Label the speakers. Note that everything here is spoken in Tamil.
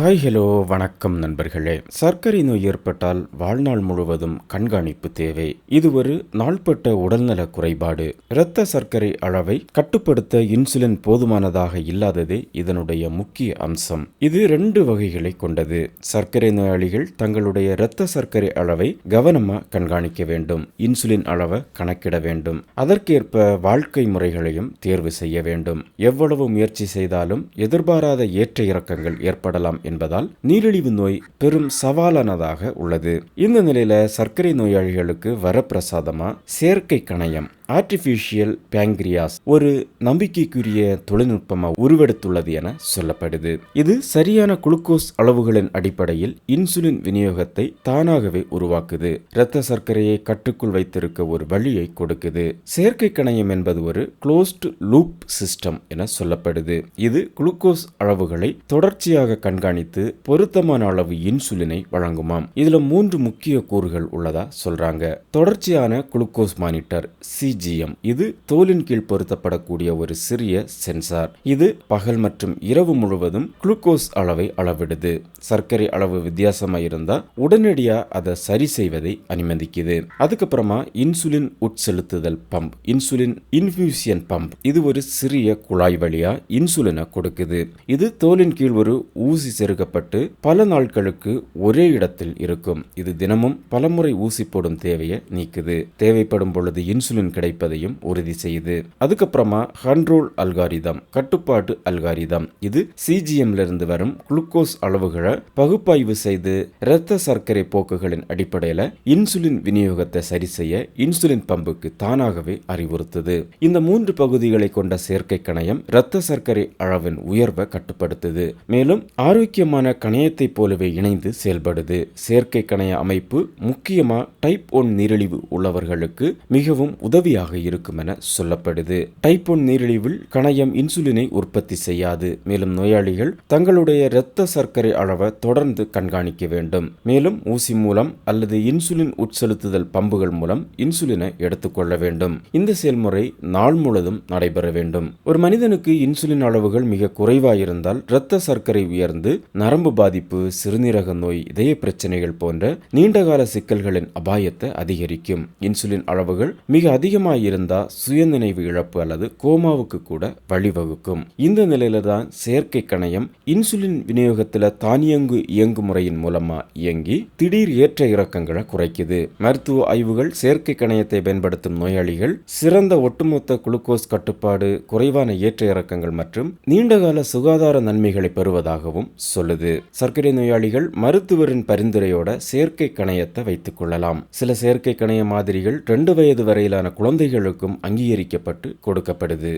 Speaker 1: ஹாய் ஹலோ வணக்கம் நண்பர்களே. சர்க்கரை நோய் ஏற்பட்டால் வாழ்நாள் முழுவதும் கண்காணிப்பு தேவை. இது ஒரு நாள்பட்ட உடல்நல குறைபாடு. இரத்த சர்க்கரை அளவை கட்டுப்படுத்த இன்சுலின் போதுமானதாக இல்லாததே இதனுடைய முக்கிய அம்சம். இது ரெண்டு வகைகளை கொண்டது. சர்க்கரை நோயாளிகள் தங்களுடைய இரத்த சர்க்கரை அளவை கவனமா கண்காணிக்க வேண்டும். இன்சுலின் அளவை கணக்கிட வேண்டும். அதற்கேற்ப வாழ்க்கை முறைகளையும் தேர்வு செய்ய வேண்டும். எவ்வளவு முயற்சி செய்தாலும் எதிர்பாராத ஏற்ற இறக்கங்கள் ஏற்படலாம் என்பதால் நீரிழிவு நோய் பெரும் சவாலானதாக உள்ளது. இந்த நிலையில சர்க்கரை நோயாளிகளுக்கு வரப்பிரசாதமா? செயற்கை கணையம். ஆர்டிஃபிஷியல் பேங்கிரியாஸ் ஒரு நம்பிக்கைக்குரிய தொழில்நுட்பமாக உருவெடுத்துள்ளது என சொல்லப்படுது. இது சரியான குளுக்கோஸ் அளவுகளின் அடிப்படையில் இன்சுலின் விநியோகத்தை தானாகவே உருவாக்குது. இரத்த சர்க்கரையை கட்டுக்குள் வைத்திருக்க ஒரு வழியை கொடுக்குது. செயற்கை கணையம் என்பது ஒரு க்ளோஸ்டு லூப் சிஸ்டம் என சொல்லப்படுது. இது குளுக்கோஸ் அளவுகளை தொடர்ச்சியாக கண்காணித்து பொருத்தமான அளவு இன்சுலினை வழங்குமாம். இதுல மூன்று முக்கிய கூறுகள் உள்ளதா சொல்றாங்க. தொடர்ச்சியான குளுக்கோஸ் மானிட்டர் சி சிஜிஎம் இது தோலின் கீழ் பொருத்தப்படக்கூடிய ஒரு சிறிய சென்சார். இது பகல் மற்றும் இரவு முழுவதும் குளுக்கோஸ் அளவை அளவிடுது. சர்க்கரை அளவு வித்தியாசமா இருந்தால் உடனடியா அதை சரி செய்வதை அனுமதிக்குது. அதுக்கப்புறமா இன்சுலின் உட்செலுத்துதல் பம்ப் இன்சுலின் இன்ஃபியூசியன் பம்ப். இது ஒரு சிறிய குழாய் வழியா இன்சுலினை கொடுக்குது. இது தோலின் கீழ் ஒரு ஊசி செருகப்பட்டு பல நாட்களுக்கு ஒரே இடத்தில் இருக்கும். இது தினமும் பலமுறை ஊசி போடும் தேவையை நீக்குது. தேவைப்படும் பொழுது இன்சுலின் கிடைப்பதையும் உறுதி செய்யுது அதுக்கப்புறமா கண்ட்ரோல் அல்காரிதம் கட்டுப்பாட்டு அல்காரிதம். இது சிஜிஎம்ல இருந்து வரும் குளுக்கோஸ் அளவுகளை பகுப்பாய்வு செய்து இரத்த சர்க்கரை போக்குகளின் அடிப்படையில் இன்சுலின் விநியோகத்தை சரி செய்ய இன்சுலின் பம்புக்கு தானாகவே அறிவுறுத்துது. இந்த மூன்று பகுதிகளை கொண்ட செயற்கை கணையம் இரத்த சர்க்கரை அளவின் உயர்வை கட்டுப்படுத்துது. மேலும் ஆரோக்கியமான கணையத்தை போலவே இணைந்து செயல்படுது. செயற்கை கணைய அமைப்பு முக்கியமா டைப் ஒன் நீரிழிவு உள்ளவர்களுக்கு மிகவும் உதவி உதவியாக இருக்கும் என சொல்லப்படுது. டைப் ஒன் நீரிழிவில் கணையம் இன்சுலினை உற்பத்தி செய்யாது. மேலும் நோயாளிகள் தங்களுடைய இரத்த சர்க்கரை அளவை தொடர்ந்து கண்காணிக்க வேண்டும். மேலும் ஊசி மூலம் அல்லது இன்சுலின் உட்செலுத்துதல் பம்புகள் மூலம் இன்சுலினை எடுத்துக்கொள்ள வேண்டும். இந்த செயல்முறை நாள் முழுவதும் நடைபெற வேண்டும். ஒரு மனிதனுக்கு இன்சுலின் அளவுகள் மிக குறைவாயிருந்தால் இரத்த சர்க்கரை உயர்ந்து நரம்பு பாதிப்பு சிறுநீரக நோய் இதய பிரச்சனைகள் போன்ற நீண்டகால சிக்கல்களின் அபாயத்தை அதிகரிக்கும். இன்சுலின் அளவுகள் மிக அதிகமாக இருந்தால் சுயநினைவு இழப்பு அல்லது கோமாவுக்கு கூட வழிவகுக்கும். இந்த நிலையில தான் செயற்கை கணையம் இன்சுலின் விநியோகத்தில் தானியங்கு இயங்கு முறையின் மூலமா இயங்கி திடீர் ஏற்ற இறக்கங்களை குறைக்குது. மருத்துவ ஆய்வுகள் செயற்கை கணையத்தை பயன்படுத்தும் நோயாளிகள் சிறந்த ஒட்டுமொத்த குளுக்கோஸ் கட்டுப்பாடு குறைவான ஏற்ற இறக்கங்கள் மற்றும் நீண்டகால சுகாதார நன்மைகளை பெறுவதாகவும் சொல்லுது. சர்க்கரை நோயாளிகள் மருத்துவரின் பரிந்துரையோட செயற்கை கணையத்தை வைத்துக் கொள்ளலாம். சில செயற்கை கணைய மாதிரிகள் ரெண்டு வயது வரையிலான குழந்தைகளுக்கும் அங்கீகரிக்கப்பட்டு கொடுக்கப்படுது.